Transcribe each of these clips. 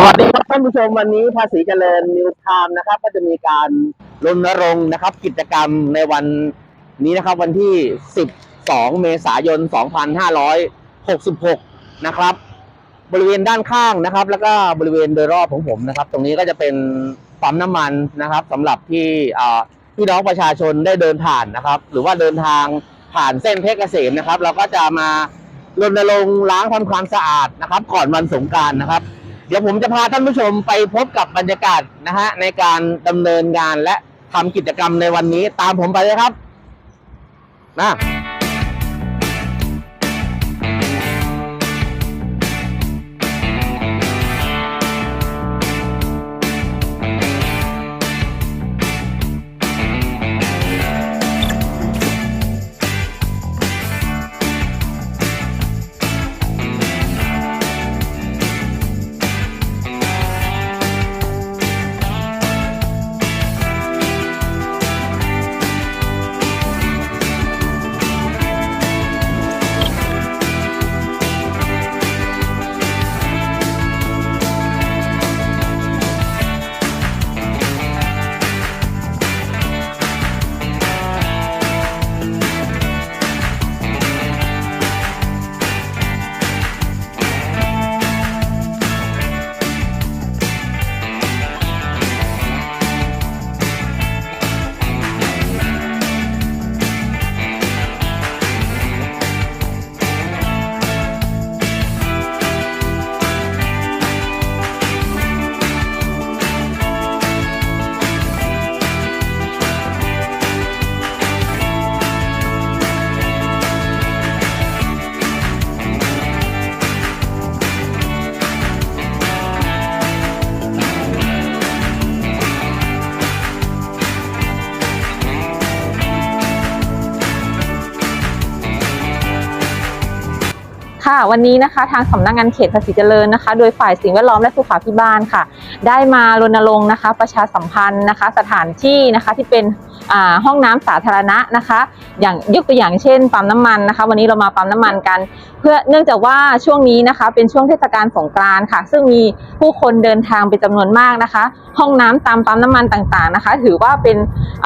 สวัสดีครับท่านผู้ชมวันนี้ภาษีเจริญนิวไทม์นะครับ ก็จะมีการรณรงค์นะครับ กิจกรรมในวันนี้นะครับ วันที่ 12 เมษายน 2566 นะครับ บริเวณด้านข้างนะครับ แล้วก็บริเวณโดยรอบของผมนะครับ ตรงนี้ก็จะเป็นปั๊มน้ำมันนะครับสำหรับที่พี่น้องประชาชนได้เดินผ่านนะครับ หรือว่าเดินทางผ่านเส้นเพชรเกษมนะครับ เราก็จะมารณรงค์ล้างทำความสะอาดนะครับ ก่อนวันสงกรารนะครับ เดี๋ยวผมจะพาท่านผู้ชมไปพบกับบรรยากาศนะฮะในการดำเนินงานและทำกิจกรรมในวันนี้ตามผมไปเลยครับนะ วันนี้นะคะทางสำนักงานเขตภาษีเจริญนะคะ โดยฝ่ายสิ่งแวดล้อมและสุขาพิบาลค่ะ ได้มารณรงค์นะคะ ประชาสัมพันธ์นะคะ สถานที่นะคะที่เป็น ห้องน้ำสาธารณะนะคะ อย่างยกตัวอย่างเช่นปั๊มน้ำมันนะคะ วันนี้เรามาปั๊มน้ำมันกัน เพื่อเนื่องจากว่าช่วงนี้นะคะ เป็นช่วงเทศกาลสงกรานต์ค่ะ ซึ่งมีผู้คนเดินทางเป็นจำนวนมากนะคะ ห้องน้ำตามปั๊มน้ำมันต่างๆนะคะ ถือว่าเป็น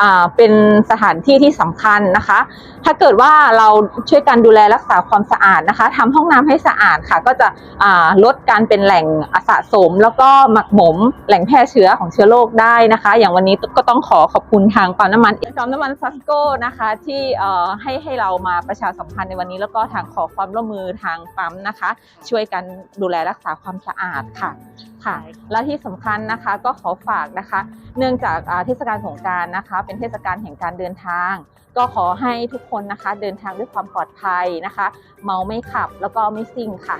อ่าเป็นสถานที่ที่สำคัญนะคะ ถ้าเกิดว่าเราช่วยกันดูแลรักษาความสะอาดนะคะทำห้องน้ำให้สะอาดค่ะ ก็จะอ่าลดการเป็นแหล่งสะสม แล้วก็หมักหมมแหล่งแพร่เชื้อของเชื้อโรคได้นะคะ อย่างวันนี้ก็ต้องขอขอบคุณทางปั๊มน้ำมันปั๊มน้ำมันซัสโก้นะคะที่เอ่อให้ให้เรามาประชาสัมพันธ์ในวันนี้ แล้วก็ทางขอความร่วมมือทางปั๊มนะคะ ช่วยกันดูแลรักษาความสะอาดค่ะค่ะ และที่สำคัญนะคะก็ขอฝากนะคะ เนื่องจากอ่าเทศกาลสงกรารนะคะ เป็นเทศกาลแห่งการเดินทาง ก็ขอให้ทุกคนนะคะ เดินทางด้วยความปลอดภัยนะคะ เมาไม่ขับแล้วก็ไม่ซิ่งค่ะ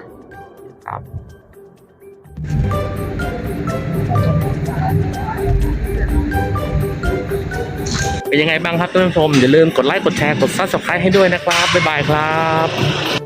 เป็นยังไงบ้างครับท่านผู้ชมอย่าลืมกดไลค์กดแชร์กด subscribe ให้ด้วยนะครับบ๊ายบายครับ